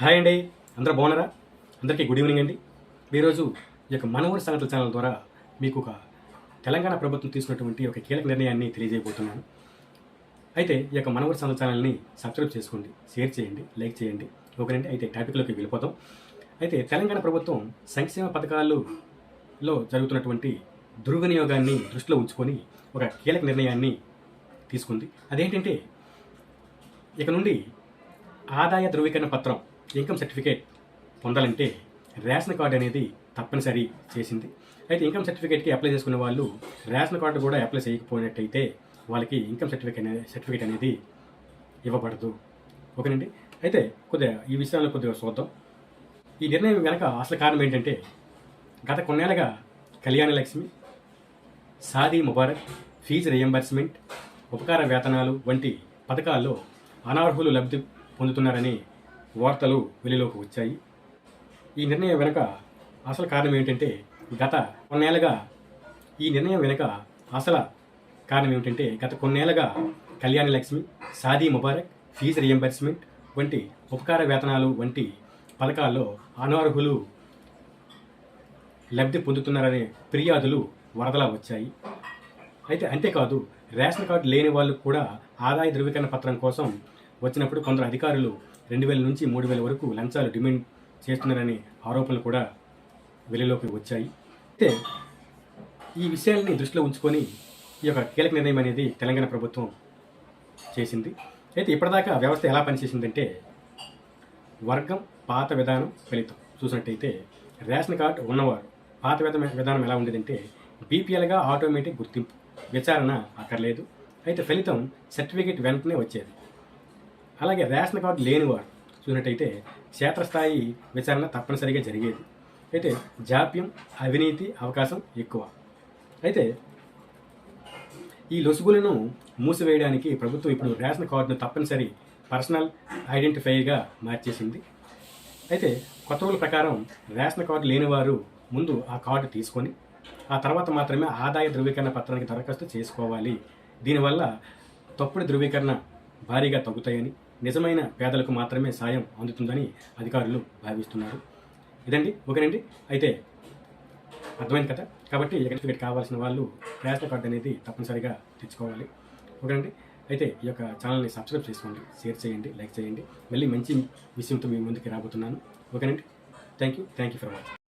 Hi అండి. అందరూ బాగున్నారా? అందరికీ గుడ్ ఈవినింగ్ అండి. ఈరోజు ఈ యొక్క మనవూరు సంఘటన ఛానల్ ద్వారా మీకు ఒక తెలంగాణ ప్రభుత్వం తీసుకున్నటువంటి ఒక కీలక నిర్ణయాన్ని తెలియజేయబోతున్నాను. అయితే ఈ యొక్క మనవూరు సంఘటన ఛానల్ని సబ్స్క్రైబ్ చేసుకోండి షేర్ చేయండి లైక్ చేయండి. ఓకేనండి అయితే టాపిక్లోకి వెళ్ళిపోతాం. అయితే తెలంగాణ ప్రభుత్వం సంక్షేమ పథకాలలో జరుగుతున్నటువంటి దుర్వినియోగాన్ని దృష్టిలో ఉంచుకొని ఒక కీలక నిర్ణయాన్ని తీసుకుంది. అదేంటంటే ఇక నుండి ఆదాయ ధృవీకరణ పత్రం ఇన్కమ్ సర్టిఫికేట్ పొందాలంటే రేషన్ కార్డు అనేది తప్పనిసరి చేసింది. అయితే ఇన్కమ్ సర్టిఫికేట్కి అప్లై చేసుకునే వాళ్ళు రేషన్ కార్డు కూడా అప్లై చేయకపోయినట్టయితే వాళ్ళకి ఇన్కమ్ సర్టిఫికేట్ అనేది సర్టిఫికేట్ అనేది ఇవ్వబడదు. ఓకేనండి? అయితే కొద్దిగా ఈ విషయాల్లో కొద్దిగా చూద్దాం. ఈ నిర్ణయం వెనక అసలు కారణం ఏంటంటే గత కొన్నేళ్ళగా కళ్యాణ లక్ష్మి సాదీ ముబారక్ ఫీజు రియంబర్స్మెంట్ ఉపకార వేతనాలు వంటి పథకాల్లో అనర్హులు లబ్ధి పొందుతున్నారని వార్తలు వెలిలోకి వచ్చాయి. ఈ నిర్ణయం వెనుక అసలు కారణం ఏంటంటే గత కొన్నేళ్ళగా ఈ నిర్ణయం వెనుక అసలు కారణం ఏమిటంటే గత కొన్నేళ్ళగా కళ్యాణ లక్ష్మి సాదీ ముబారక్ ఫీజు రియంబర్స్మెంట్ వంటి ఉపకార వేతనాలు వంటి పథకాల్లో అనర్హులు లబ్ధి పొందుతున్నారనే ఫిర్యాదులు వరదలా వచ్చాయి. అయితే అంతేకాదు రేషన్ కార్డు లేని వాళ్ళు కూడా ఆదాయ ధృవీకరణ పత్రం కోసం వచ్చినప్పుడు కొందరు అధికారులు రెండు వేల నుంచి మూడు వేల వరకు లంచాలు డిమాండ్ చేస్తున్నారనే ఆరోపణలు కూడా వెలుగులోకి వచ్చాయి. అయితే ఈ విషయాల్ని దృష్టిలో ఉంచుకొని ఈ యొక్క కీలక నిర్ణయం అనేది తెలంగాణ ప్రభుత్వం చేసింది. అయితే ఇప్పటిదాకా వ్యవస్థ ఎలా పనిచేసిందంటే వర్గం పాత విధానం ఫలితం. చూసినట్టయితే రేషన్ కార్డు ఉన్నవారు పాత విధానం ఎలా ఉండేదంటే బీపీఎల్గా ఆటోమేటిక్ గుర్తింపు. విచారణ అక్కర్లేదు. అయితే ఫలితం సర్టిఫికేట్ వెంటనే వచ్చేది. అలాగే రేషన్ కార్డు లేనివారు చూసినట్టయితే క్షేత్రస్థాయి విచారణ తప్పనిసరిగా జరిగేది. అయితే జాప్యం అవినీతి అవకాశం ఎక్కువ. అయితే ఈ లొసుగులను మూసివేయడానికి ప్రభుత్వం ఇప్పుడు రేషన్ కార్డును తప్పనిసరి పర్సనల్ ఐడెంటిఫైగా మార్చేసింది. అయితే కొత్త రూల్ ప్రకారం రేషన్ కార్డు లేనివారు ముందు ఆ కార్డు తీసుకొని ఆ తర్వాత మాత్రమే ఆదాయ ధృవీకరణ పత్రానికి దరఖాస్తు చేసుకోవాలి. దీనివల్ల తప్పుడు ధృవీకరణ భారీగా తగ్గుతాయని నిజమైన పేదలకు మాత్రమే సాయం అందుతుందని అధికారులు భావిస్తున్నారు. ఇదండి ఓకేనండి? అయితే అర్థమైంది కదా? కాబట్టి సర్టిఫికేట్ కావాల్సిన వాళ్ళు రేషన్ కార్డు అనేది తప్పనిసరిగా తెచ్చుకోవాలి. ఓకేనండి? అయితే ఈ యొక్క ఛానల్ని సబ్స్క్రైబ్ చేసుకోండి షేర్ చేయండి లైక్ చేయండి. మళ్ళీ మంచి విషయంతో మీ ముందుకు రాబోతున్నాను. ఓకేనండి? Thank you thank you for watching.